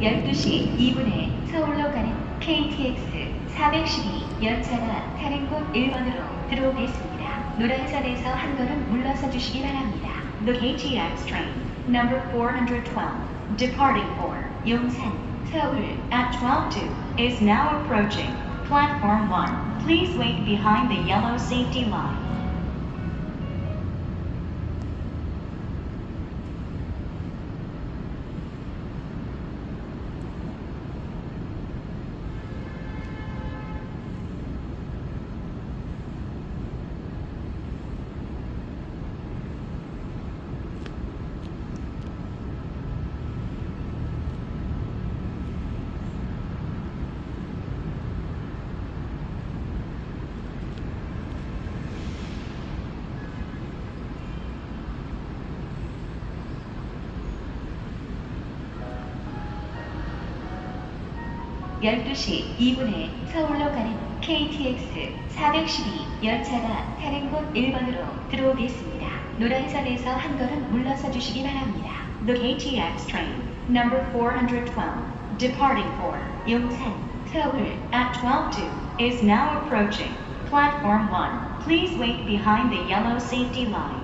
12시 2분에 서울로 가는 KTX 412 열차가 타는 곳 1번으로 들어오겠습니다. 노란선에서 한 걸음 물러서 주시기 바랍니다. The KTX train number 412 departing for 용산, 서울 at 12 is now approaching platform 1. Please wait behind the yellow safety line. (12시 2분에) 서울로 가는 KTX 412 열차가 타는 곳 1번으로 들어오겠습니다. 노란선에서 한 걸음 물러서 주시기 바랍니다. The KTX train number 412 departing for 용산, 서울 at 12 is now approaching platform 1. Please wait behind the yellow safety line.